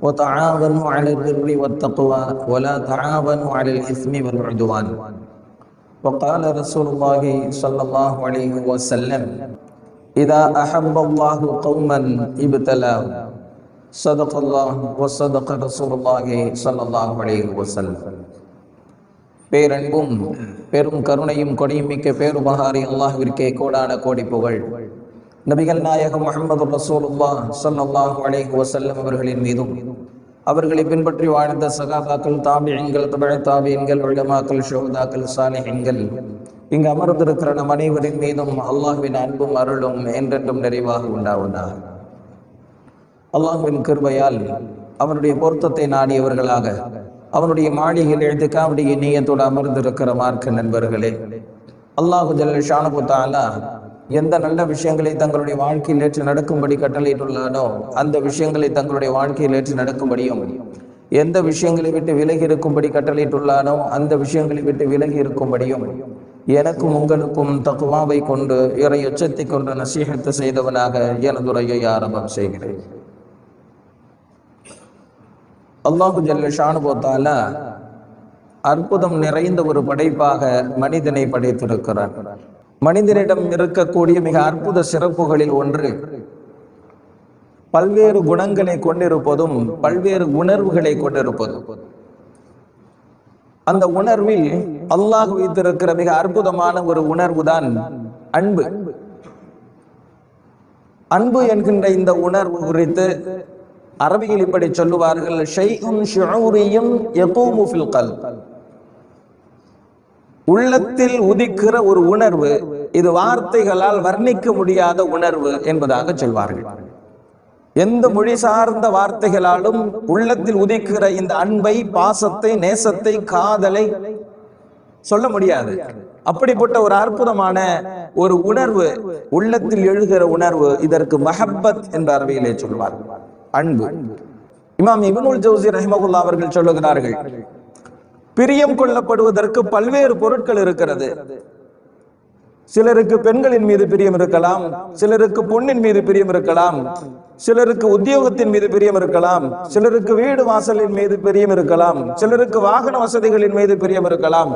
وتعاونوا على البر والتقوى ولا تعاونوا على الإثم والعدوان وقال رسول الله صلى الله عليه وسلم إذا أحب الله قوما ابتلاه صدق الله وصدق رسول الله صلى الله عليه وسلم பேரன்பும் பெரும் கருணையும் கொடியும் மிக்க பேருபகாரி அல்லாஹ்விற்கே கோடான கோடி புகழ் நபிகள் நாயகம் முகமது ரசூலுல்லா ஸல்லல்லாஹு அலைஹி வஸல்லம் அவர்களின் மீதும் அவர்களை பின்பற்றி வாழ்ந்த சகாபாக்கள் தாபியங்கள் தமிழ் தாபியங்கள் உலமாக்கள் ஷோதாக்கள் சாலிஹங்கள் இங்கு அமர்ந்திருக்கிற நம் அனைவரின் மீதும் அல்லாஹுவின் அன்பும் அருளும் என்றென்றும் நிறைவாக உண்டாவதாக அல்லாஹுவின் கிருபையால் அவனுடைய பொருத்தத்தை நாடியவர்களாக அவனுடைய மாளிகையில் எழுத்துக்காவுடைய நீயத்தோடு அமர்ந்திருக்கிற மார்க்க நண்பர்களே அல்லாஹு ஜல்ல எந்த நல்ல விஷயங்களை தங்களுடைய வாழ்க்கையில் ஏற்று நடக்கும்படி கட்டளையிட்டுள்ளானோ அந்த விஷயங்களை தங்களுடைய வாழ்க்கையில் ஏற்று நடக்கும்படியும் எந்த விஷயங்களை விட்டு விலகி இருக்கும்படி கட்டளையிட்டுள்ளானோ அந்த விஷயங்களை விட்டு விலகி இருக்கும்படியும் எனக்கும் உங்களுக்கும் தக்குவாவை கொண்டு இறை எச்சத்தை கொண்டு நசீகத்தை செய்தவனாக எனதுரையை ஆரம்பம் செய்கிறேன். அல்லாஹு ஜல்ல ஷானுபோத்தால அற்புதம் நிறைந்த ஒரு படைப்பாக மனிதனை படைத்திருக்கிறான். மனிதனிடம் இருக்கக்கூடிய மிக அற்புத சிறப்புகளில் ஒன்று. பல்வேறு குணங்களை கொண்டிருப்பதும் பல்வேறு உணர்வுகளை கொண்டிருப்பதும். அந்த உணர்வில் அல்லாஹ் வைத்திருக்கிற மிக அற்புதமான ஒரு உணர்வு தான் அன்பு. அன்பு என்கின்ற இந்த உணர்வு குறித்து அரபியில் இப்படி சொல்லுவார்கள் உள்ளத்தில் உதிக்கிற ஒரு உணர்வு இது வார்த்தைகளால் வர்ணிக்க முடியாத உணர்வு என்பதாக சொல்வார்கள். எந்த மொழி சார்ந்த வார்த்தைகளாலும் உள்ளத்தில் உதிக்கிற இந்த அன்பை பாசத்தை நேசத்தை காதலை சொல்ல முடியாது. அப்படிப்பட்ட ஒரு அற்புதமான ஒரு உணர்வு உள்ளத்தில் எழுகிற உணர்வு இதற்கு மஹப்பத் என்ற அரபியிலே சொல்வார். அன்பு. இமாம் இபனுல் ஜவுசி ரஹிமகுல்லா அவர்கள் சொல்லுகிறார்கள் பிரியம் கொள்ளப்படுவதற்கு பல்வேறு பொருட்கள் இருக்கிறது. சிலருக்கு பெண்களின் மீது பிரியம் இருக்கலாம் சிலருக்கு பொண்ணின் மீது பிரியம் இருக்கலாம் சிலருக்கு உத்தியோகத்தின் மீது பிரியம் இருக்கலாம் சிலருக்கு வீடு வாசலின் மீது பிரியம் இருக்கலாம் சிலருக்கு வாகன வசதிகளின் மீது பிரியம் இருக்கலாம்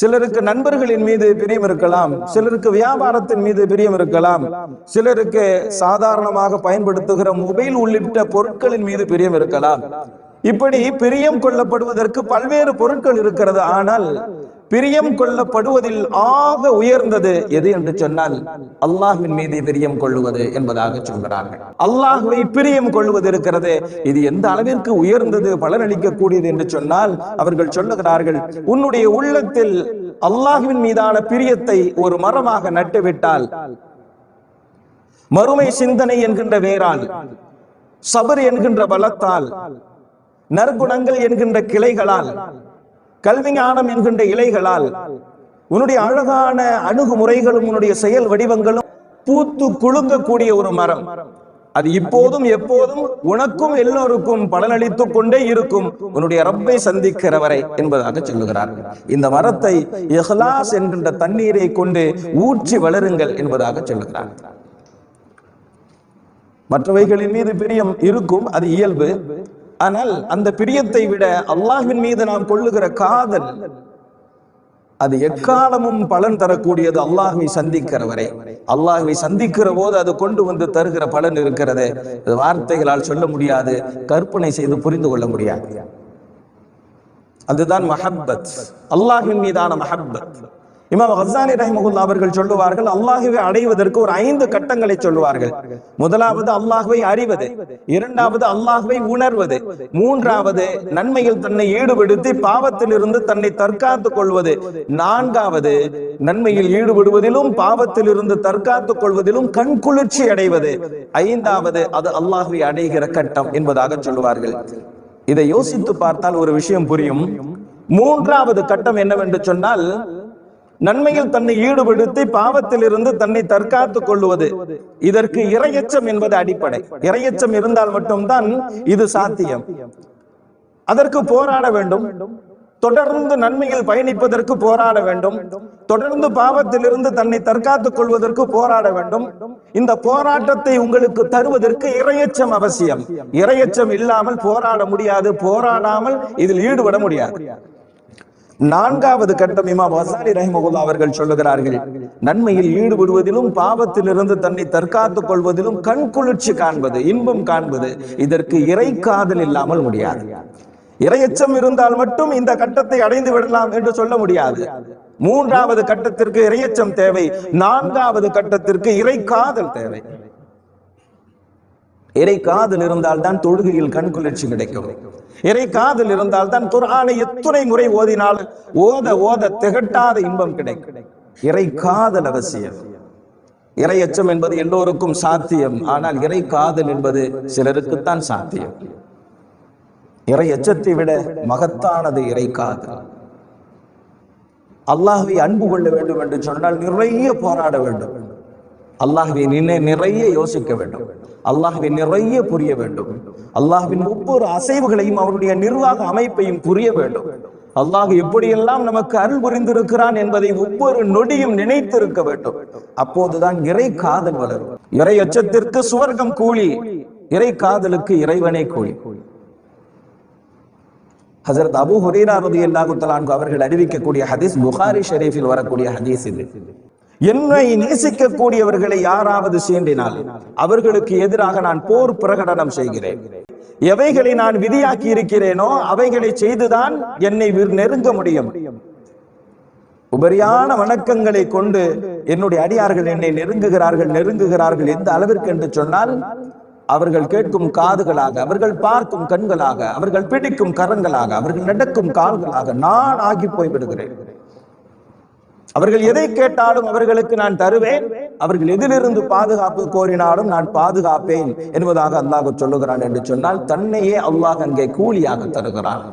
சிலருக்கு நண்பர்களின் மீது பிரியம் இருக்கலாம் சிலருக்கு வியாபாரத்தின் மீது பிரியம் இருக்கலாம் சிலருக்கு சாதாரணமாக பயன்படுத்துகிற மொபைல் உள்ளிட்ட பொருட்களின் மீது பிரியம் இருக்கலாம். இப்படி பிரியம் கொள்ளப்படுவதற்கு பல்வேறு பொருட்கள் இருக்கிறது. ஆனால் பிரியம் கொள்ளப்படுவதில் ஆக உயர்ந்தது எது என்று சொன்னால் அல்லாஹ்வின் மீது பிரியம் கொள்ளுவது என்பதாக சொல்கிறார்கள். அல்லாஹுவை பிரியம் கொள்வது இருக்கிறது. இது எந்த அளவிற்கு உயர்ந்தது பலனளிக்கக்கூடியது என்று சொன்னால் அவர்கள் சொல்லுகிறார்கள் உன்னுடைய உள்ளத்தில் அல்லாஹுவின் மீதான பிரியத்தை ஒரு மரமாக நட்டுவிட்டால் மறுமை சிந்தனை என்கின்ற வேரால் சபர் என்கின்ற பலத்தால் நற்குணங்கள் என்கின்ற கிளைகளால் கல்வி ஞானம் என்கின்ற இலைகளால் உன்னுடைய அழகான அணுகுமுறைகளும் உன்னுடைய செயல் வடிவங்களும் பூத்து குலுங்கக்கூடிய ஒரு மரம். அது இப்போதும் எப்போதும் உனக்கும் எல்லோருக்கும் பலனளித்துக் கொண்டே இருக்கும். உன்னுடைய ரப்பை சந்திக்கிறவரை என்பதாக சொல்லுகிறார். இந்த மரத்தை எஹ்லாஸ் என்கின்ற தண்ணீரை கொண்டு ஊற்றி வளருங்கள் என்பதாக சொல்லுகிறார். மற்றவைகளின் மீது பிரியம் இருக்கும். அது இயல்பு. ஆனால் அந்த பிரியத்தை விட அல்லாஹின் மீது நாம் கொள்ளுகிற காதல் அது எக்காலமும் பலன் தரக்கூடியது அல்லாஹை சந்திக்கிற வரை அல்லாஹ்வை சந்திக்கிற போது அது கொண்டு வந்து தருகிற பலன் இருக்கிறது. வார்த்தைகளால் சொல்ல முடியாது கற்பனை செய்து புரிந்து கொள்ள முடியாது. அதுதான் மஹப்பத். அல்லாஹின் மீதான மஹப்பத். இமாம் ஹசானி ரஹிமகுல்லா அவர்கள் சொல்லுவார்கள் அல்லாஹுவை அடைவதற்கு ஒரு ஐந்து கட்டங்களை சொல்லுவார்கள். முதலாவது அல்லாஹுவை அறிவது இரண்டாவது அல்லாஹுவை உணர்வது மூன்றாவது நன்மையில் தன்னை ஈடுபடுத்தி பாவத்திலிருந்து தன்னை தற்காத்துக் கொள்வது நான்காவது நன்மையில் ஈடுபடுவதிலும் பாவத்திலிருந்து தற்காத்துக் கொள்வதிலும் கண் குளிர்ச்சி அடைவது ஐந்தாவது அது அல்லாஹுவை அடைகிற கட்டம் என்பதாக சொல்லுவார்கள். இதை யோசித்து பார்த்தால் ஒரு விஷயம் புரியும். மூன்றாவது கட்டம் என்னவென்று சொன்னால் நன்மையில் தன்னை ஈடுபடுத்தி பாவத்திலிருந்து தன்னை தற்காத்துக் கொள்வது இதற்கு இரையச்சம் என்பது அடிப்படை. இரையச்சம் இருந்தால் மட்டும்தான் இது சாத்தியம். அதற்கு போராட வேண்டும். தொடர்ந்து நன்மையில் பயணிப்பதற்கு போராட வேண்டும். தொடர்ந்து பாவத்திலிருந்து தன்னை தற்காத்துக் கொள்வதற்கு போராட வேண்டும். இந்த போராட்டத்தை உங்களுக்கு தருவதற்கு இரையச்சம் அவசியம். இரையச்சம் இல்லாமல் போராட முடியாது. போராடாமல் இதில் ஈடுபட முடியாது. நான்காவது கட்டம் இமாம் வசாரி ரஹிமகுல்லா அவர்கள் சொல்லுகிறார்கள் நன்மையில் ஈடுபடுவதிலும் பாவத்திலிருந்து தன்னை தற்காத்துக் கொள்வதிலும் கண் குளிர்ச்சி காண்பது இன்பம் காண்பது இதற்கு இறை காதல் இல்லாமல் முடியாது. இரையச்சம் இருந்தால் மட்டும் இந்த கட்டத்தை அடைந்து விடலாம் என்று சொல்ல முடியாது. மூன்றாவது கட்டத்திற்கு இரையச்சம் தேவை நான்காவது கட்டத்திற்கு இறை காதல் தேவை. இறை காதல் இருந்தால் தான் தொழுகையில் கண் குளிர்ச்சி கிடைக்கும். இறை காதல் இருந்தால் தான் குர்ஆனை எத்துணை முறை ஓதினால் ஓத ஓத திகட்டாத இன்பம் கிடைக்கும். இறை காதல் அவசியம். இறை அச்சம் என்பது எல்லோருக்கும் சாத்தியம். ஆனால் இறை காதல் என்பது சிலருக்குத்தான் சாத்தியம். இறை அச்சத்தை விட மகத்தானது இறை காதல். அல்லாஹை அன்பு கொள்ள வேண்டும் என்று சொன்னால் நிறைய போராட வேண்டும். அல்லாஹுவை நினை நிறைய யோசிக்க வேண்டும். அல்லாஹுவை நிறைய புரிய வேண்டும். அல்லாஹுவின் ஒவ்வொரு அசைவுகளையும் அவருடைய நிர்வாக அமைப்பையும் புரிய வேண்டும். அல்லாஹ் எப்படியெல்லாம் நமக்கு அருள் புரிந்திருக்கிறான் என்பதை ஒவ்வொரு நொடியும் நினைத்திருக்க வேண்டும். அப்போதுதான் இறை காதல் வளரும். இறை அச்சத்திற்கு சுவர்க்கம் கூலி. இறை காதலுக்கு இறைவனை கூலி. ஹசரத் அபு ஹுரேரா ரதி அல்லாஹு அவர்கள் அறிவிக்கக்கூடிய ஹதீஸ் புகாரி ஷெரீஃபில் வரக்கூடிய ஹதீஸ் இது. என்னை நேசிக்கக்கூடியவர்களை யாராவது சீண்டினால் அவர்களுக்கு எதிராக நான் போர் பிரகடனம் செய்கிறேன். எவைகளை நான் விதியாக்கி இருக்கிறேனோ அவைகளை செய்துதான் என்னை நெருங்க முடியும். உபரியான வணக்கங்களை கொண்டு என்னுடைய அடியார்கள் என்னை நெருங்குகிறார்கள் நெருங்குகிறார்கள் எந்த அளவிற்கு என்று சொன்னால் அவர்கள் கேட்கும் காதுகளாக அவர்கள் பார்க்கும் கண்களாக அவர்கள் பிடிக்கும் கரங்களாக அவர்கள் நடக்கும் கால்களாக நான் ஆகி போய் விடுகிறேன் அவர்கள் எதை கேட்டாலும் அவர்களுக்கு நான் தருவேன். அவர்கள் எதிலிருந்து பாதுகாப்பு கோரினாலும் நான் பாதுகாப்பேன் என்பதாக அல்லாஹ் சொல்லுகிறான் என்று சொன்னால் தன்னையே அல்லாஹ் அங்கே கூலியாக தருகிறான்.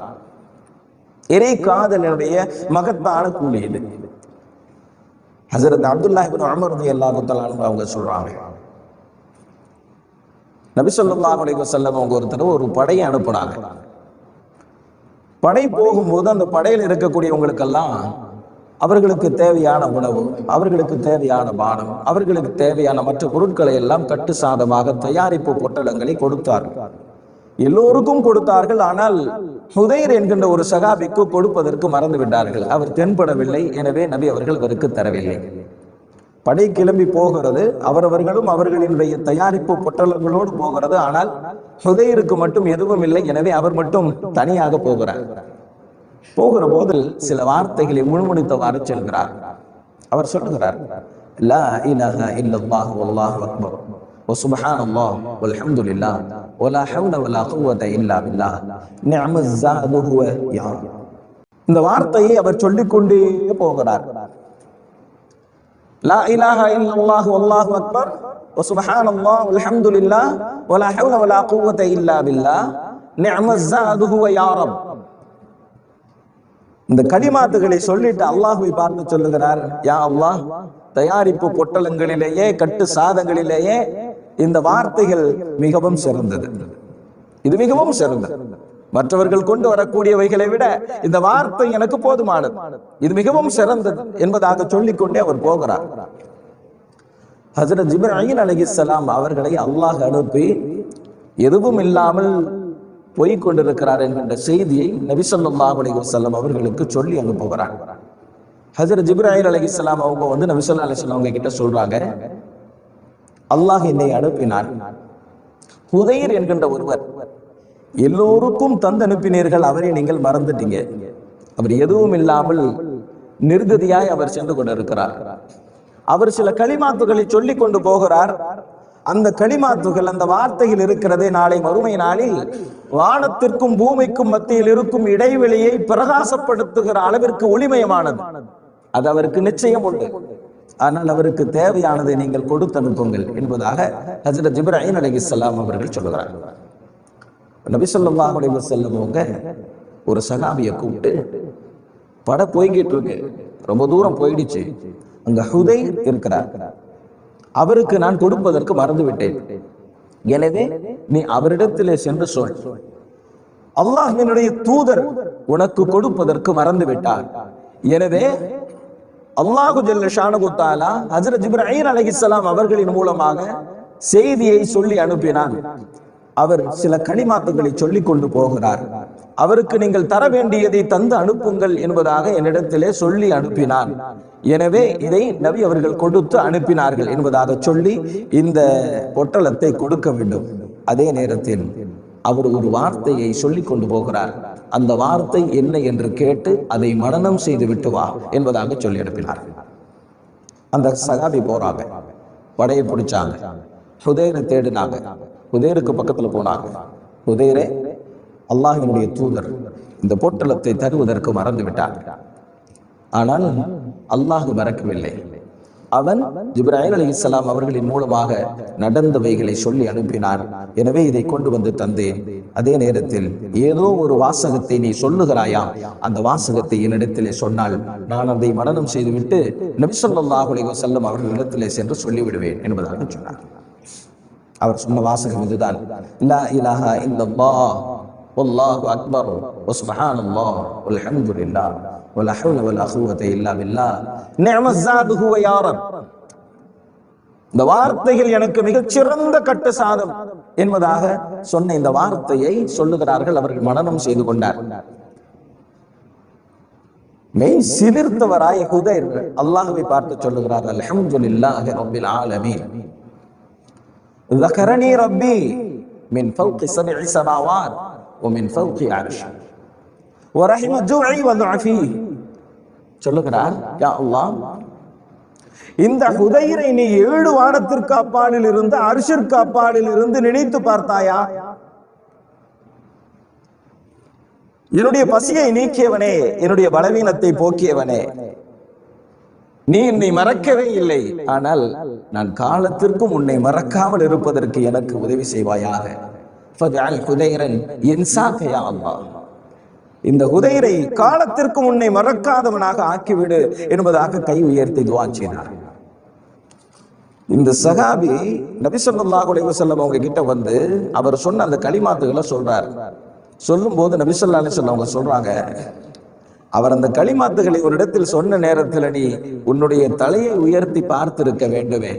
இறை காதலனுடைய மகத்தான கூலி இது. ஹசரத் அப்துல்லா அமர்ந்து எல்லா ரலியல்லாஹு அவங்க சொல்றாங்க. நபி ஸல்லல்லாஹு அலைஹி வஸல்லம் அவங்க ஒரு ஒரு படையை அனுப்புனாங்க. படை போகும்போது அந்த படையில் இருக்கக்கூடியவங்களுக்கெல்லாம் அவர்களுக்கு தேவையான உணவு அவர்களுக்கு தேவையான பானம் அவர்களுக்கு தேவையான மற்ற பொருட்களை எல்லாம் கட்டு சாதமாக தயாரிப்பு பொட்டலங்களை கொடுத்தார்கள் எல்லோருக்கும் கொடுத்தார்கள் ஆனால் ஹுதைர் என்கின்ற ஒரு சகாபிக்கு கொடுப்பதற்கு மறந்து விட்டார்கள் அவர் தென்படவில்லை எனவே நபி அவர்கள் அவருக்கு தரவில்லை. படை கிளம்பி போகிறது அவரவர்களும் அவர்களினுடைய தயாரிப்பு பொட்டலங்களோடு போகிறது ஆனால் ஹுதைருக்கு மட்டும் எதுவும் இல்லை எனவே அவர் மட்டும் தனியாக போகிறார். போகிற போது சில வார்த்தைகளை முழுமுடித்தவாறு செல்கிறார் அவர் சொல்லுகிறார் லா இலாஹ இல்லல்லாஹ் வல்லாஹு அக்பர் وسبحان الله والحمد لله ولا حول ولا قوة إلا بالله نعم الزاد هو يا رب. இந்த வார்த்தையை அவர் சொல்லிக்கொண்டே போகிறார் லா இலாஹ இல்லல்லாஹ் வல்லாஹு அக்பர் وسبحان الله والحمد لله ولا حول ولا قوة إلا بالله نعم الزاد هو يا رب இந்த கலிமாத்துகளை சொல்லிட்டு அல்லாஹுவை பார்த்து சொல்லுகிறார் யா அல்லாஹ் தயாரிப்பு பொட்டலங்களிலேயே கட்டு சாதங்களிலேயே இந்த வார்த்தைகள் மிகவும் சிறந்தது. இது மிகவும் சிறந்தது. மற்றவர்கள் கொண்டு வரக்கூடியவைகளை விட இந்த வார்த்தை எனக்கு போதுமானது. இது மிகவும் சிறந்தது என்பதாக சொல்லிக்கொண்டே அவர் போகிறார். ஹசரத் ஜிப்ராஹிம் அலைஹிஸ்ஸலாம் அவர்களை அல்லாஹ் அனுப்பி எதுவும் இல்லாமல் போய் கொண்டிருக்கிறார் என்கின்ற செய்தியை நபி ஸல்லல்லாஹு அலைஹி அவர்களுக்கு சொல்லி அனுப்புகிறார் ஹஜரத் ஜிப்ராஹிம் இஸ்லாம் அவங்க வந்து நபிசல்லா ஸல்லல்லாஹு அலைஹி அவங்க கிட்ட சொல்றாங்க அல்லாஹ் என்னை அனுப்பினார். புதையர் என்கின்ற ஒருவர் எல்லோருக்கும் தந்து அனுப்பினீர்கள் அவரை நீங்கள் மறந்துட்டீங்க. அவர் எதுவும் இல்லாமல் நிர்கதியாய் அவர் சென்று கொண்டிருக்கிறார். அவர் சில களிமாத்துகளை சொல்லிக் கொண்டு போகிறார். அந்த களிமாத்துகள் அந்த வார்த்தையில் இருக்கிறதே நாளை மறுமை நாளில். வானத்திற்கும் பூமிக்கும் மத்தியில் இருக்கும் இடைவெளியை பிரகாசப்படுத்துகிற அளவிற்கு ஒளிமயமானது. அது அவருக்கு நிச்சயம் உண்டு. ஆனால் அவருக்கு தேவையானதை நீங்கள் கொடுத்து அனுப்புங்கள் என்பதாக ஹஜரத் ஜிப்ராஹிம் இஸ்லாம் அவர்கள் சொல்லுகிறார் நபி ஸல்லல்லாஹு அலைஹி செல்லவங்க ஒரு சகாபியை கூப்பிட்டு பட போய்கிட்டு இருக்கு. ரொம்ப தூரம் போயிடுச்சு. அங்க ஹுதை இருக்கிறார். அவருக்கு நான் கொடுப்பதற்கு மறந்துவிட்டேன். எனவே நீ அவரிடத்திலே சென்று சொல். அல்லாஹினுடைய தூதர் உனக்கு கொடுப்பதற்கு மறந்து விட்டார் எனவே அல்லாஹு ஜல்ல ஹசரத் தாலா அலகிசலாம் இப்ராஹிம் அவர்களின் மூலமாக செய்தியை சொல்லி அனுப்பினான். அவர் சில கனிமாத்துகளை சொல்லிக் கொண்டு போகிறார். அவருக்கு நீங்கள் தர வேண்டியதை தந்து அனுப்புங்கள் என்பதாக என்னிடத்திலே சொல்லி அனுப்பினான். எனவே இதை நபி அவர்கள் கொடுத்து அனுப்பினார்கள் என்பதாக சொல்லி இந்த பொட்டலத்தை கொடுக்க வேண்டும். அதே நேரத்தில் அவர் ஒரு வார்த்தையை சொல்லி கொண்டு போகிறார். அந்த வார்த்தை என்ன என்று கேட்டு அதை மனனம் செய்து விட்டு வா என்பதாக சொல்லி அனுப்பினார். அந்த சகாபி போறாங்க. படையை பிடிச்சாங்க. ஹுதேரை தேடினாங்க. ஹுதேருக்கு பக்கத்துல போனாங்க. ஹுதேரே அல்லாஹினுடைய தூதர் இந்த பொட்டலத்தை தருவதற்கு மறந்துவிட்டார். ஆனால் அல்லாஹ் மறக்கவில்லை. அவன் இப்ராஹிம் அலி இஸ்லாம் அவர்களின் மூலமாக நடந்தவைகளை சொல்லி அனுப்பினார். எனவே இதை கொண்டு வந்து தந்தேன். அதே நேரத்தில் ஏதோ ஒரு வாசகத்தை நீ சொல்லுகிறாயாம். அந்த வாசகத்தை என்னிடத்திலே சொன்னால் நான் அதை மனனம் செய்துவிட்டு நபி ஸல்லல்லாஹு அலைஹி அவர்களிடத்திலே சென்று சொல்லிவிடுவேன் என்பதாக சொன்னார். அவர் சொன்ன வாசகம் இதுதான். லா இலாஹா இல்லல்லாஹ் வல்லாஹு அக்பர் வசுப்ஹானல்லாஹ் வல்ஹம்துலில்லாஹ் வலா ஹவ்ல வலா குவத்த இல்லா பில்லாஹ் நிஅம ஸாது ஹுவ யா ரப் இந்த வார்த்தைகள் எனக்கு மிகச்சிறந்த கட்டு சாதம் என்பதாக சொன்ன இந்த வார்த்தையை சொல்லுகிறார்கள் அவர்கள் மனனம் செய்து கொண்டார் மெய் சிலிர்த்தவராய் ஹுதைர் அல்லாஹ்வை பார்த்து சொல்லுகிறார் அல்ஹம்துலில்லாஹி ரப்பில் ஆலமீன் ذكرني ربي من فوق سبع سماوات ومن فوق عرش ورحم جوعي وضعفي சொல்லுகிறார் யா அல்லாஹ் இந்த ஹுதைரை நீ ஏழு வானத்திற்கு அப்பாலில் இருந்து அரிசிற்கு அப்பாலில் இருந்து நினைத்து பார்த்தாயா என்னுடைய பசியை நீக்கியவனே என்னுடைய பலவீனத்தை போக்கியவனே நீ என்னை மறக்கவே இல்லை ஆனால் நான் காலத்திற்கும் உன்னை மறக்காமல் இருப்பதற்கு எனக்கு உதவி செய்வாயாக ஃபஜஅல் ஹுதைரன் இன்சாக யா அல்லாஹ். இந்த ஹுதைரை காலத்திற்கு முன்னே மறக்காதவனாக ஆக்கிவிடு என்பதாக கை உயர்த்தி துவா செய்தார். இந்த சகாபி நபி ஸல்லல்லாஹு அவங்க கிட்ட வந்து அவர் சொன்ன அந்த களிமாத்துகளை சொல்றார். சொல்லும்போது நபி ஸல்லல்லாஹு அலைஹி அவங்க சொல்றாங்க அவர் அந்த களிமாத்துகளை ஒரு இடத்தில் சொன்ன நேரத்தில் நீ உன்னுடைய தலையை உயர்த்தி பார்த்திருக்க வேண்டுமே.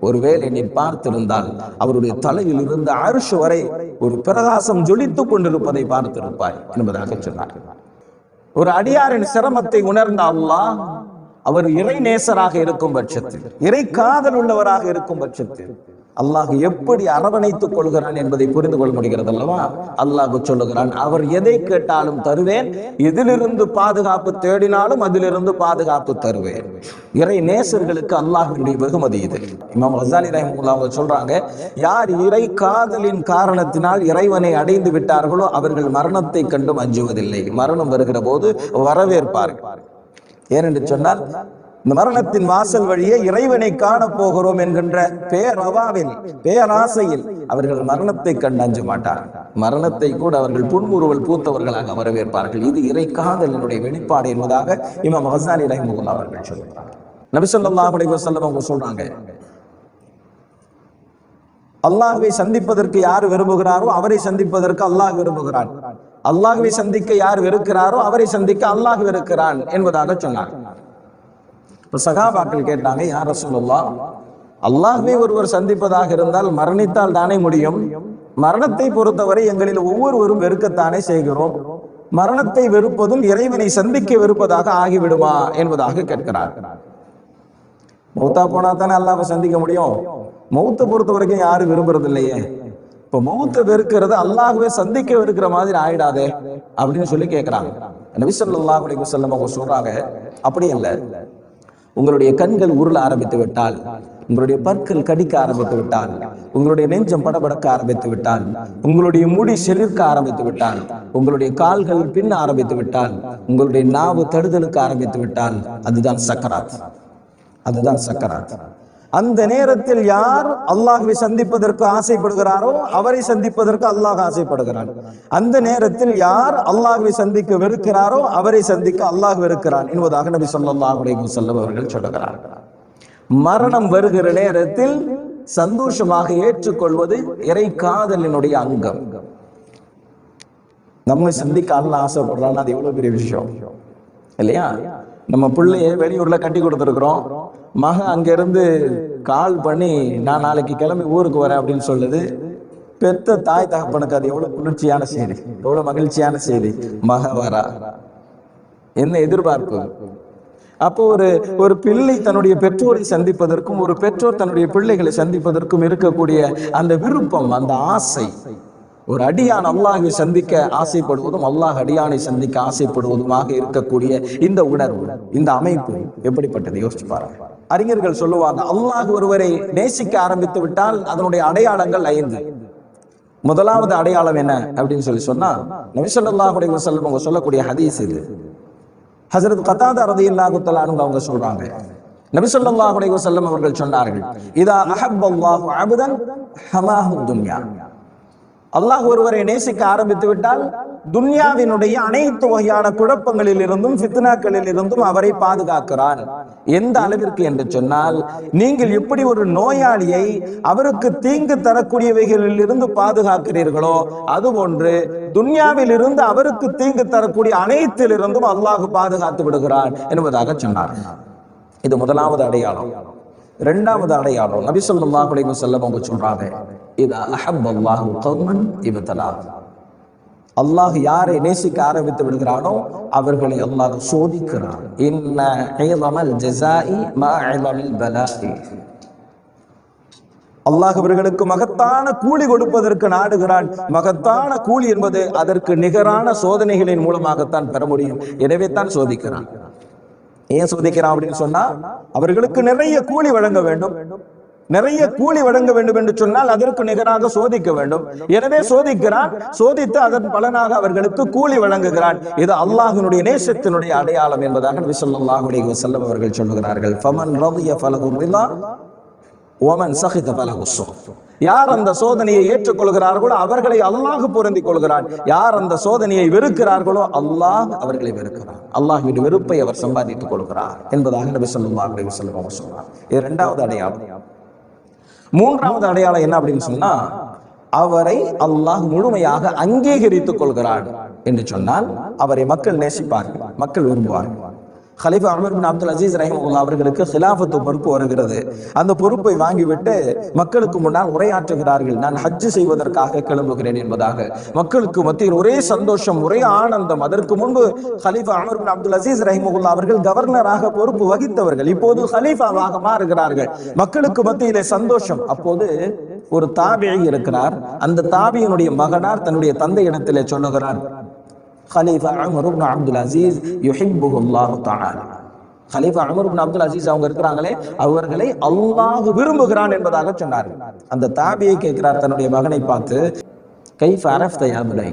ஒருவேளை நீ பார்த்திருந்தால் அவருடைய தலையில் இருந்து அரிசு வரை ஒரு பிரகாசம் ஜொலித்துக் கொண்டிருப்பதை பார்த்திருப்பாய் என்பதாக சொன்னார். ஒரு அடியாரின் சிரமத்தை உணர்ந்த அல்லாஹ் அவர் இறை நேசராக இருக்கும் பட்சத்தில் இறை காதல் உள்ளவராக இருக்கும் பட்சத்தில் அல்லாஹ் எப்படி அரவணைத்துக் கொள்கிறான் என்பதை புரிந்து கொள்ள முடிகிறது அல்லவா? அல்லாஹ் சொல்லுகிறான் அவர் எதை கேட்டாலும் தருவேன் எதிலிருந்து பாதுகாப்பு தேடினாலும் அதிலிருந்து பாதுகாப்பு தருவேன். இறை நேசர்களுக்கு அல்லாஹினுடைய வெகுமதி இது. இமாம் ரசாலி ரஹிமுல்லா அவங்க சொல்றாங்க யார் இறை காதலின் காரணத்தினால் இறைவனை அடைந்து விட்டார்களோ அவர்கள் மரணத்தை கண்டும் அஞ்சுவதில்லை. மரணம் வருகிற போது வரவேற்பார்கள். ஏனென்று சொன்னால் இந்த மரணத்தின் வாசல் வழியே இறைவனை காண போகிறோம் என்கின்ற பேரவாவில் பேராசையில் அவர்கள் மரணத்தை கண்டு அஞ்ச மாட்டார்கள். மரணத்தை கூட அவர்கள் புன்முறுவல் பூத்தவர்களாக வரவேற்பார்கள். இது இறை காதலினுடைய வெளிப்பாடு என்பதாக இமாம் ஹசானி ரஹிமுல்லா அவர்கள் சொல்கிறார் நபிசல்லாஹ் அலைஹி அவங்க சொல்றாங்க அல்லாஹுவை சந்திப்பதற்கு யார் விரும்புகிறாரோ அவரை சந்திப்பதற்கு அல்லாஹ் விரும்புகிறான். அல்லாஹுவை சந்திக்க யார் வெறுக்கிறாரோ அவரை சந்திக்க அல்லாஹ் வெறுக்கிறான் என்பதாக சொன்னார் இப்போ சகாபாக்கள் கேட்டாங்க யார் ரசூலுல்லா அல்லாஹ்வை ஒருவர் சந்திப்பதாக இருந்தால் மரணித்தால் தானே முடியும்? மரணத்தை பொறுத்தவரை எங்களில் ஒவ்வொருவரும் வெறுக்கத்தானே செய்கிறோம். மரணத்தை வெறுப்பதும் இறைவனை சந்திக்க வெறுப்பதாக ஆகிவிடுமா? என்பதாக கேட்கிறார். மௌத்தா போனா தானே அல்லாஹ் சந்திக்க முடியும்? மௌத்தை பொறுத்த வரைக்கும் யாரும் விரும்புறது இல்லையே இப்ப மௌத்தை வெறுக்கிறது அல்லாஹுவே சந்திக்க வெறுக்கிற மாதிரி ஆயிடாதே அப்படின்னு சொல்லி கேட்கிறாங்க. நபிசல்லாஹ் ஸல்லல்லாஹு அலைஹி அவங்க சொல்றாங்க அப்படி இல்லை. உங்களுடைய கண்கள் உருள ஆரம்பித்து விட்டால் உங்களுடைய பற்கள் கடிக்க ஆரம்பித்து விட்டால் உங்களுடைய நெஞ்சம் படபடக்க ஆரம்பித்து விட்டால் உங்களுடைய முடி செழிர்க்க ஆரம்பித்து விட்டால் உங்களுடைய கால்கள் பின்ன ஆரம்பித்து விட்டால் உங்களுடைய நாவு தடுதலுக்கு ஆரம்பித்து விட்டால் அதுதான் சக்கராத். அதுதான் சக்கராத். அந்த நேரத்தில் யார் அல்லாஹ்வை சந்திப்பதற்கு ஆசைப்படுகிறாரோ அவரை சந்திப்பதற்கு அல்லாஹ் ஆசைப்படுகிறான். அந்த நேரத்தில் யார் அல்லாஹ்வை சந்திக்க வெறுக்கிறாரோ அவரை சந்திக்க அல்லாஹ் வெறுக்கிறான் என்பதாக நபி ஸல்லல்லாஹு அலைஹி அவர்கள் சொல்லுகிறார்கள் மரணம் வருகிற நேரத்தில் சந்தோஷமாக ஏற்றுக்கொள்வது இறை காதலினுடைய அங்கம். நம்மை சந்திக்க அல்ல ஆசைப்படுறான்னு அது எவ்வளவு பெரிய விஷயம்? இல்லையா? நம்ம பிள்ளைய வெளியூர்ல கட்டி கொடுத்துருக்குறோம். மகன் அங்கிருந்து கால் பண்ணி நான் நாளைக்கு கிளம்பி ஊருக்கு வரேன் அப்படின்னு சொல்லுது. பெத்த தாய் தகப்பனுக்கு அது எவ்வளவு குளிர்ச்சியான செய்தி எவ்வளவு மகிழ்ச்சியான செய்தி. மக வரா. என்ன எதிர்பார்ப்பு? அப்போ ஒரு ஒரு பிள்ளை தன்னுடைய பெற்றோரை சந்திப்பதற்கும் ஒரு பெற்றோர் தன்னுடைய பிள்ளைகளை சந்திப்பதற்கும் இருக்கக்கூடிய அந்த விருப்பம் அந்த ஆசை ஒரு அடியான் அல்லாஹை சந்திக்க ஆசைப்படுவதும் அல்லாஹ் அடியானை சந்திக்க ஆசைப்படுவதுமாக இருக்கக்கூடிய இந்த உணர்வு இந்த அமைப்பு எப்படிப்பட்டது? யோசிச்சு பாருங்க. அறிஞர்கள் சொல்லுவாங்க அல்லாஹ் ஒருவரை நேசிக்க ஆரம்பித்து விட்டால் அதனுடைய அடையாளங்கள் ஐந்து. முதலாவது அடையாளம் என்ன? அப்படின்னு சொல்லி சொன்னா நபிசல்லாஹ் அலைஹி அவங்க சொல்லக்கூடிய ஹதீஸ் இது. ஹசரத் கத்தாதா ரதியல்லாஹு அவங்க சொல்றாங்க. நபிசல்லாஹுடைய ஸல்லல்லாஹு அவர்கள் சொன்னார்கள் இதா அஹப்பல்லாஹு அபுதன் ஹமாஹு துன்யா. அல்லாஹ் ஒருவரை நேசிக்க ஆரம்பித்து விட்டால் துன்யாவினுடைய அனைத்து வகையான குழப்பங்களில் இருந்தும் ஃபித்னாக்களில் இருந்தும் அவரை பாதுகாக்கிறான். எந்த அளவிற்கு என்று சொன்னால் நீங்கள் எப்படி ஒரு நோயாளியை அவருக்கு தீங்கு தரக்கூடியவைகளில் இருந்து பாதுகாக்கிறீர்களோ அதுபோன்று துன்யாவில் இருந்து அவருக்கு தீங்கு தரக்கூடிய அனைத்திலிருந்தும் அல்லாஹ் பாதுகாத்து விடுகிறான் என்பதாக சொன்னார். இது முதலாவது அடையாளம். இரண்டாவது அடையாளம். நபி ஸல்லல்லாஹு அலைஹி வஸல்லம் அவங்க சொல்றாங்க இதா அல்லாஹ் யாரை நேசிக்க ஆரம்பித்து விடுகிறானோ அவர்களை அல்லாஹ் சோதிக்கிறான். அல்லாஹ் அவர்களுக்கு மகத்தான கூலி கொடுப்பதற்கு நாடுகிறான். மகத்தான கூலி என்பது அதற்கு நிகரான சோதனைகளின் மூலமாகத்தான் பெற முடியும். எனவே தான் சோதிக்கிறான். ஏன் சோதிக்கிறான் அப்படின்னு சொன்னா அவர்களுக்கு நிறைய கூலி வழங்க வேண்டும். நிறைய கூலி வழங்க வேண்டும் என்று சொன்னால் அதற்கு நிகராக சோதிக்க வேண்டும். எனவே சோதிக்கிறான் சோதித்து அதன் பலனாக அவர்களுக்கு கூலி வழங்குகிறான். இது அல்லாஹினுடைய நேசத்தினுடைய அடையாளம் என்பதாக விசல்லாஹுடைய ஸல்லல்லாஹு அவர்கள் சொல்லுகிறார்கள் ஃபமன் ரவிய ஃபலஹு ஓமன் சஹித பலகுசோ யார் அந்த சோதனையை ஏற்றுக்கொள்கிறார்களோ அவர்களை அல்லாஹ் பொருந்திக் கொள்கிறான். யார் அந்த சோதனையை வெறுக்கிறார்களோ அல்லாஹ் அவர்களை வெறுக்கிறான். அல்லாஹின் வெறுப்பை அவர் சம்பாதித்துக் கொள்கிறார் என்பதாக நபி ஸல்லல்லாஹு அலைஹி அவர் சொன்னார் இது இரண்டாவது அடையாளம். மூன்றாவது அடையாளம் என்ன அப்படின்னு சொன்னா அவரை அல்லாஹ் முழுமையாக அங்கீகரித்துக் கொள்கிறார் என்று சொன்னால் அவரை மக்கள் நேசிப்பார்கள் மக்கள் விரும்புவார்கள். ஹலீஃபா அமர் பின் அப்துல் அசீஸ் ரஹிமுல்லா அவர்களுக்கு ஹிலாஃபத்து பொறுப்பு வருகிறது. அந்த பொறுப்பை வாங்கிவிட்டு மக்களுக்கு முன்னால் உரையாற்றுகிறார்கள். நான் ஹஜ்ஜு செய்வதற்காக கிளம்புகிறேன் என்பதாக. மக்களுக்கு மத்தியில் ஒரே சந்தோஷம் ஒரே ஆனந்தம். அதற்கு முன்பு ஹலீஃபா அமர் பின் அப்துல் அசீஸ் ரஹிமுல்லா அவர்கள் கவர்னராக பொறுப்பு வகித்தவர்கள். இப்போது ஹலீஃபாவாக மாறுகிறார்கள். மக்களுக்கு மத்தியிலே சந்தோஷம். அப்போது ஒரு தாபியை இருக்கிறார். அந்த தாபியினுடைய மகனார் தன்னுடைய தந்தை இடத்திலே சொல்லுகிறார். ஹலீஃபா அமர் அப்துல் அசீஸ் யுஹிபுல்லாஹு தானா ஹலீஃபா அமர் அப்துல் அசீஸ் அவங்க இருக்கிறாங்களே அவர்களை அல்லாஹ் விரும்புகிறான் என்பதாக சொன்னார் அந்த தாபியை கேட்கிறார் தன்னுடைய மகனை பார்த்து கைஃப் அரஃப்த யாபுலை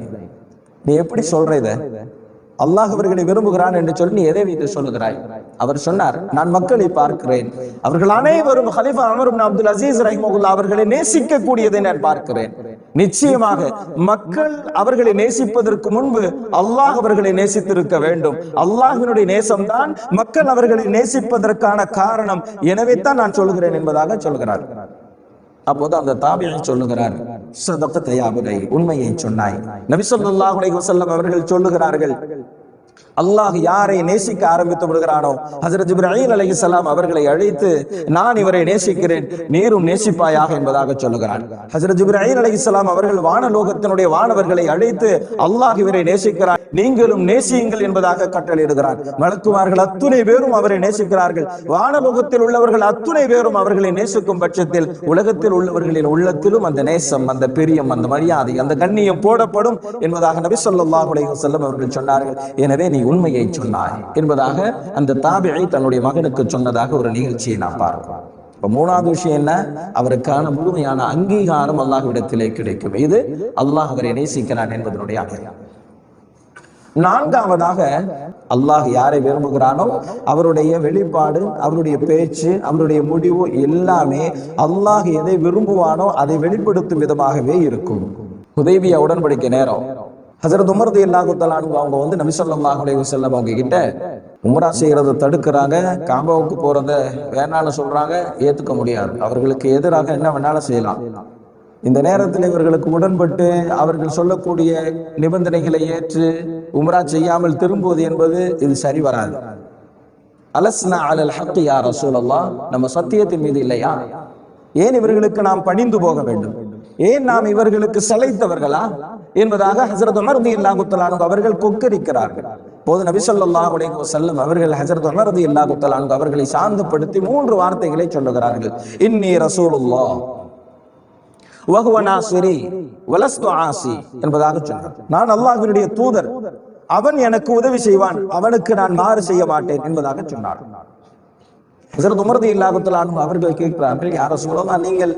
நீ எப்படி சொல்ற இதை? அல்லாஹ் அவர்களை விரும்புகிறான் என்று சொல்லி நீ எதை வைத்து சொல்லுகிறாய்? அவர் சொன்னார் நான் மக்களை பார்க்கிறேன். அவர்கள் அனைவரும் ஹலிஃபா அமர் அப்துல் அசீஸ் ரஹிமகுல்லா அவர்களை நேசிக்க கூடியதை நான் பார்க்கிறேன். நிச்சயமாக மக்கள் அவர்களை நேசிப்பதற்கு முன்பு அல்லாஹ் அவர்களை நேசித்திருக்க வேண்டும். அல்லாஹினுடைய நேசம்தான் மக்கள் அவர்களை நேசிப்பதற்கான காரணம். எனவே தான் நான் சொல்கிறேன் என்பதாக சொல்கிறார். அப்போது அந்த தாபியை சொல்லுகிறார் சதகத்தை உண்மையை சொன்னாய். நபி ஸல்லல்லாஹு அவர்கள் சொல்லுகிறார்கள் அல்லாஹ் யாரை நேசிக்க ஆரம்பித்து விடுகிறானோ ஹசரத் இப்ராஹிம் அலைஹிஸ்ஸலாம் அவர்களை அழைத்து நான் இவரை நேசிக்கிறேன் நீரும் நேசிப்பாயாக என்பதாக சொல்லுகிறான். ஹசரத் இப்ராஹிம் அலைஹிஸ்ஸலாம் அவர்கள் வானலோகத்தினுடைய வானவர்களை அழைத்து அல்லாஹ் இவரை நேசிக்கிறான் நீங்களும் நேசியுங்கள் என்பதாக கட்டளையிடுகிறார் மலக்குமார்கள் அத்துணை பேரும் அவரை நேசிக்கிறார்கள். வானலோகத்தில் உள்ளவர்கள் அத்துணை பேரும் அவர்களை நேசிக்கும் பட்சத்தில் உலகத்தில் உள்ளவர்களின் உள்ளத்திலும் அந்த நேசம் அந்த பிரியம் அந்த மரியாதை அந்த கண்ணியம் போடப்படும் என்பதாக நபி ஸல்லல்லாஹு செல்லும் அவர்கள் சொன்னார்கள். எனவே நீ உண்மையை சொன்னாய். என்பதாக அந்த தாபியை தன்னுடைய மகனுக்கு சொன்னதாக ஒரு நிகழ்ச்சியை நாம் பார்க்கிறோம். இப்ப மூணாவது விஷயம் என்ன? அவருக்கான முழுமையான அங்கீகாரம் அல்லாஹ்விடத்திலே கிடைக்கும். இது அல்லாஹ் அவரை நேசிக்கிறான் என்பதனுடைய அடையாளம் நான்காவதாக அல்லாஹ் யாரை விரும்புகிறானோ அவருடைய வெளிப்பாடு அவருடைய பேச்சு அவருடைய முடிவு எல்லாமே அல்லாஹ் எதை விரும்புவானோ அதை வெளிப்படுத்தும் விதமாகவே இருக்கும். உதவிய உடன்படிக்கை நேரம். ஹசரத் உமர்தி அல்லாஹுத்தலானு அவங்க வந்து நபி ஸல்லல்லாஹு அலைஹி வஸல்லம் அவங்க கிட்ட உமரா செய்யறதை தடுக்கிறாங்க காம்பாவுக்கு போறத வேணாலும் சொல்றாங்க ஏத்துக்க முடியாது. அவர்களுக்கு எதிராக என்ன வேணாலும் செய்யலாம். இந்த நேரத்தில் இவர்களுக்கு உடன்பட்டு அவர்கள் சொல்லக்கூடிய நிபந்தனைகளை ஏற்று உமரா செய்யாமல் திரும்புவது என்பது இது சரி வராது. அலஸ்னா அலல் ஹக்கு யார் ரசூலல்லா நம்ம சத்தியத்தின் மீது இல்லையா? ஏன் இவர்களுக்கு நாம் பணிந்து போக வேண்டும்? ஏன் நாம் இவர்களுக்கு சளைத்தவர்களா? என்பதாக ஹசரத் உமர் ரலியல்லாஹு தஆலா அவர்கள் கொக்கரிக்கிறார்கள். போது நபி ஸல்லல்லாஹு அலைஹி அவர்கள் ஹசரத் உமர் ரலியல்லாஹு தஆலா அவர்களை சாந்தப்படுத்தி மூன்று வார்த்தைகளை சொல்லுகிறார்கள். இன்னி ரசூலுல்லா வகுவனாசிரி வலஸ்து ஆசி என்பதாக சொன்னார். நான் அல்லாஹினுடைய தூதர். அவன் எனக்கு உதவி செய்வான். அவனுக்கு நான் மாறு செய்ய மாட்டேன் என்பதாக சொன்னார். ஹசரத் உமர்தி இல்லாகுத்தலான் அவர்கள் கேட்கிறார்கள் யார சொல்லலாம் நீங்கள்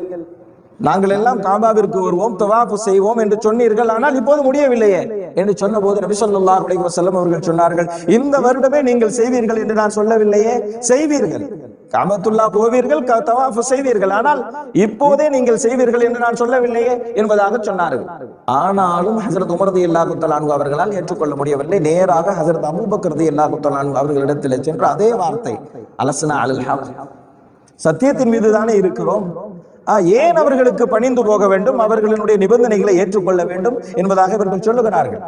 நாங்கள் எல்லாம் காபாவிற்கு வருவோம் தவாஃபு செய்வோம் என்று சொன்னீர்கள். ஆனால் இப்போது முடியவில்லையே என்று சொன்ன போது நபி சொல்லா அலைஹி அவர்கள் சொன்னார்கள் இந்த வருடமே நீங்கள் செய்வீர்கள் என்று நான் சொல்லவில்லையே. செய்வீர்கள். காமத்துல்லா போவீர்கள் தவாஃபு செய்வீர்கள். ஆனால் இப்போதே நீங்கள் செய்வீர்கள் என்று நான் சொல்லவில்லையே என்பதாக சொன்னார்கள். ஆனாலும் ஹசரத் உமரது இல்லா குத்தலானு அவர்களால் ஏற்றுக்கொள்ள முடியவில்லை. நேராக ஹசரத் அபூபக்கர் இல்லா குத்தலானு அவர்களிடத்தில் சென்று அதே வார்த்தை அலசனா அலல் சத்தியத்தின் மீது தானே இருக்கிறோம். ஏன் அவர்களுக்கு பணிந்து போக வேண்டும்? அவர்களினுடைய நிபந்தனைகளை ஏற்றுக்கொள்ள வேண்டும் என்பதாக இவர்கள் சொல்லுகிறார்கள்.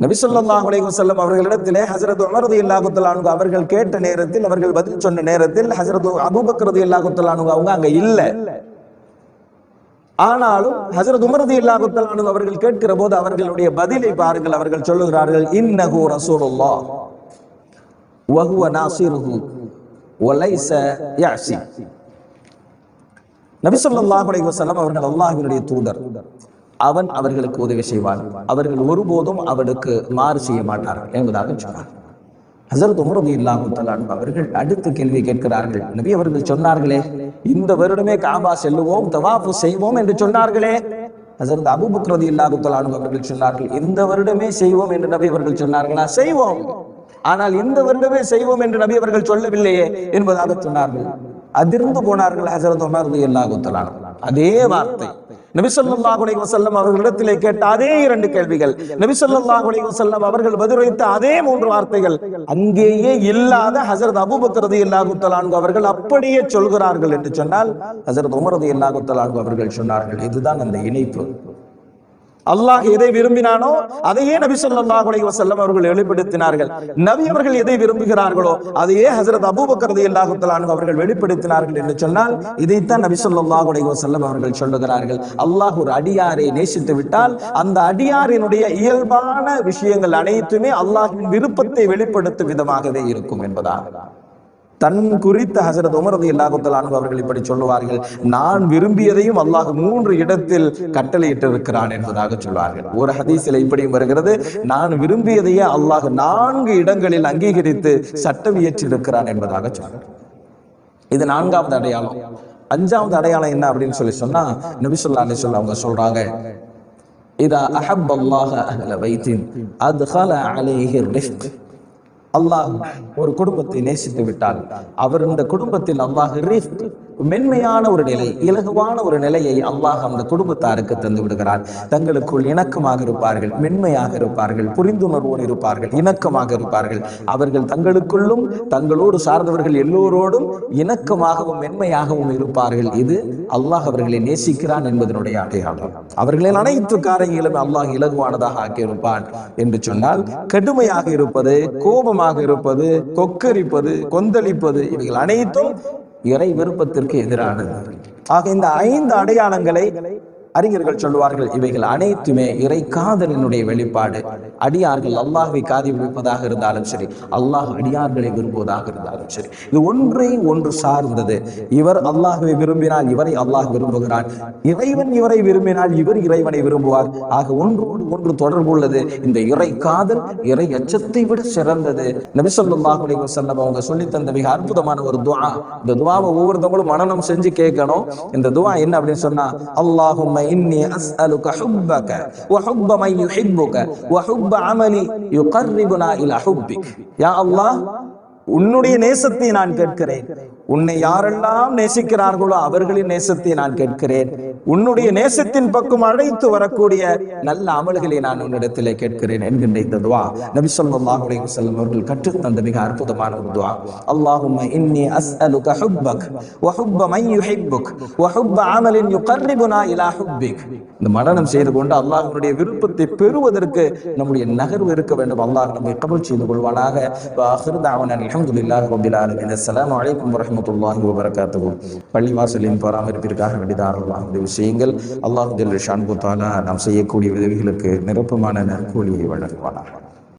நபிசல்லாஹ் செல்லும் அவர்களிடத்திலே ஹசரத் உமரது ரலியல்லாஹு தஆலா அவர்கள் கேட்ட நேரத்தில் அவர்கள் பதில் சொன்ன நேரத்தில் ஹசரத் அபுபக்ரது ரலியல்லாஹு தஆலா அவங்க அங்க இல்ல. ஆனாலும் ஹசரத் உமரது ரலியல்லாஹு தஆலா அவர்கள் கேட்கிற போது அவர்களுடைய பதிலை பாருங்கள் அவர்கள் சொல்லுகிறார்கள் இன்னஹு ரசூலுல்லா வஹுவ நாசிருஹு ஒலைச யாசி நபி ஸல்லல்லாஹு அவர்கள் அல்லாஹினுடைய தூதர். அவன் அவர்களுக்கு உதவி செய்வான். அவர்கள் ஒருபோதும் அவனுக்கு மாறு செய்ய மாட்டார்கள் என்பதாக சொன்னார். ஹசரத் உமர் ரலியல்லாஹு அவர்கள் அடுத்த கேள்வி கேட்கிறார்கள். நபி அவர்கள் சொன்னார்களே இந்த வருடமே காபா செல்லுவோம் தவாஃபு செய்வோம் என்று சொன்னார்களே. ஹசரத் அபூபக்கர் ரலியல்லாஹு தஆலா அவர்கள் சொன்னார்கள் இந்த வருடமே செய்வோம் என்று நபி அவர்கள் சொன்னார்களா? செய்வோம். ஆனால் இந்த வருடமே செய்வோம் என்று நபி அவர்கள் சொல்லவில்லையே என்பதாக சொன்னார்கள். அதிர்ந்து போனார்கள் ஹசரத் உமர் ரலியல்லாஹு அதே வார்த்தை. நபி ஸல்லல்லாஹு அவர்களிடத்திலே கேட்ட அதே இரண்டு கேள்விகள். நபி ஸல்லல்லாஹு அவர்கள் பதிலளித்த அதே மூன்று வார்த்தைகள். அங்கேயே இல்லாத ஹசரத் அபூபக்கர் ரலியல்லாஹு அவர்கள் அப்படியே சொல்கிறார்கள் என்று சொன்னால் ஹசரத் உமரது ரலியல்லாஹு அவர்கள் சொன்னார்கள். இதுதான் அந்த இணைப்பு. அல்லாஹ் எதை விரும்பினானோ அதையே நபி ஸல்லல்லாஹு அலைஹி வஸல்லம் அவர்கள் வெளிப்படுத்தினார்கள். நபி அவர்கள் எதை விரும்புகிறார்களோ அதையே ஹசரத் அபூபக்கர் ரலியல்லாஹு தஆலா அன்ஹு அவர்கள் வெளிப்படுத்தினார்கள் என்று சொன்னால் இதைத்தான் நபி ஸல்லல்லாஹு அலைஹி வஸல்லம் அவர்கள் சொல்லுகிறார்கள். அல்லாஹ் ஒரு அடியாரை நேசித்து விட்டால் அந்த அடியாரினுடைய இயல்பான விஷயங்கள் அனைத்துமே அல்லாஹ்வின் விருப்பத்தை வெளிப்படுத்தும் விதமாகவே இருக்கும் என்பதாக தன் குறித்த ஹசரத் உமர் ரலியல்லாஹு தஆலா அவர்கள் இப்படி சொல்லுவார்கள். நான் விரும்பியதையும் அல்லாஹ் மூன்று இடத்தில் கட்டளையிட்டு இருக்கிறான் என்பதாக சொல்வார்கள். ஒரு ஹதீஸில் இப்படியும் வருகிறது. நான் விரும்பியதையே அல்லாஹ் நான்கு இடங்களில் அங்கீகரித்து சட்டம் இயற்றியிருக்கிறான் என்பதாக சொல்றார் இது நான்காவது அடையாளம். அஞ்சாவது அடையாளம் என்ன அப்படின்னு சொல்லி சொன்னா நபி ஸல்லல்லாஹு அலைஹி அவங்க சொல்றாங்க இதா அஹப் அல்லாஹ அஹ்ல பைத்தின் அது அலைஹி அல்லாஹ் ஒரு குடும்பத்தை நேசித்து விட்டார் அவர் இந்த குடும்பத்தில் அல்லாஹ் மென்மையான ஒரு நிலை இலகுவான ஒரு நிலையை அல்லாஹ் அந்த குடும்பத்தாருக்கு தந்து விடுகிறார் தங்களுக்குள் இணக்கமாக இருப்பார்கள் மென்மையாக இருப்பார்கள் புரிந்துணர்வோடு இருப்பார்கள் இணக்கமாக இருப்பார்கள். அவர்கள் தங்களுக்குள்ளும் தங்களோடு சார்ந்தவர்கள் எல்லோரோடும் இணக்கமாகவும் மென்மையாகவும் இருப்பார்கள். இது அல்லாஹ் அவர்களை நேசிக்கிறான் என்பதனுடைய அடையாளம். அவர்களின் அனைத்து காரியங்களும் அல்லாஹ் இலகுவானதாக ஆக்கியிருப்பான் என்று சொன்னால் கடுமையாக இருப்பது கோபமாக இருப்பது கொக்கரிப்பது கொந்தளிப்பது இவைகள் அனைத்தும் இறை விருப்பத்திற்கு எதிரானது. ஆக இந்த ஐந்து அடையாளங்களை அறிஞர்கள் சொல்வார்கள் இவைகள் அனைத்துமே இறை காதலினுடைய வெளிப்பாடு. அடியார்கள் அல்லாஹை காதி விடுப்பதாக இருந்தாலும் சரி அல்லாஹ் அடியார்களை விரும்புவதாக இருந்தாலும் சரி இது ஒன்றை ஒன்று சார்ந்தது. இவர் அல்லாஹுவை விரும்பினால் இவரை அல்லாஹ் விரும்புகிறான். இறைவன் இவரை விரும்பினால் இவர் இறைவனை விரும்புவார். ஆக ஒன்றோடு ஒன்று தொடர்பு உள்ளது. இந்த இறை காதல் இறை அச்சத்தை விட சிறந்தது. நபிசல்லாஹுலே வசல்லம் அவங்க சொல்லி தந்த மிக அற்புதமான ஒரு துவா இந்த துவாவை ஒவ்வொருத்தவங்களும் மனனம் செஞ்சு கேட்கணும். இந்த துவா என்ன அப்படின்னு சொன்னா அல்லாஹும் இன்னி அஸ்அலுக ஹுப்பக வ ஹுப்ப மன் யுஹிப்புக வ ஹுப்ப அமலி யுகர்ரிபுனா இலா ஹுப்பிக் யா அல்லாஹ் உன்னுடைய நேசத்தை நான் கேட்கிறேன். உன்னை யாரெல்லாம் நேசிக்கிறார்களோ அவர்களின் நேசத்தை நான் கேட்கிறேன். உன்னுடைய நேசத்தின் பக்கம் அழைத்து வரக்கூடிய நல்ல அமல்களை நான் உன்னிடத்திலே கேட்கிறேன் என்கின்ற இந்த துவா. நபி ஸல்லல்லாஹு செல்லும் அவர்கள் கற்றுத்தந்த மிக அற்புதமான ஒரு துவா. அல்லாஹும் இன்னி அஸ்அலுக ஹுப்பக் வஹுப்ப மை யுஹிப்புக் வஹுப்ப அமலின் யுகர்ரிபுனா இலா ஹுப்பிக். இந்த மரணம் செய்து கொண்டு அல்லாஹ்வுடைய விருப்பத்தை பெறுவதற்கு நம்முடைய நகர்வு இருக்க வேண்டும். அல்லாஹ் நம்மை கபல் செய்து கொள்வானாக. வ ஆகிரு தஅவானா அல்ஹம்துலில்லாஹி ரப்பில் ஆலமீன். அஸ்ஸலாமு பள்ளிவாசலின் பராமரிப்பிற்காக வேண்டியதாக உதவி செய்யுங்கள் அல்லாஹ் ஜல்ல ஷான்கு நாம் செய்யக்கூடிய உதவிகளுக்கு நிரப்பமான நற்கூலியை வழங்குவானாக.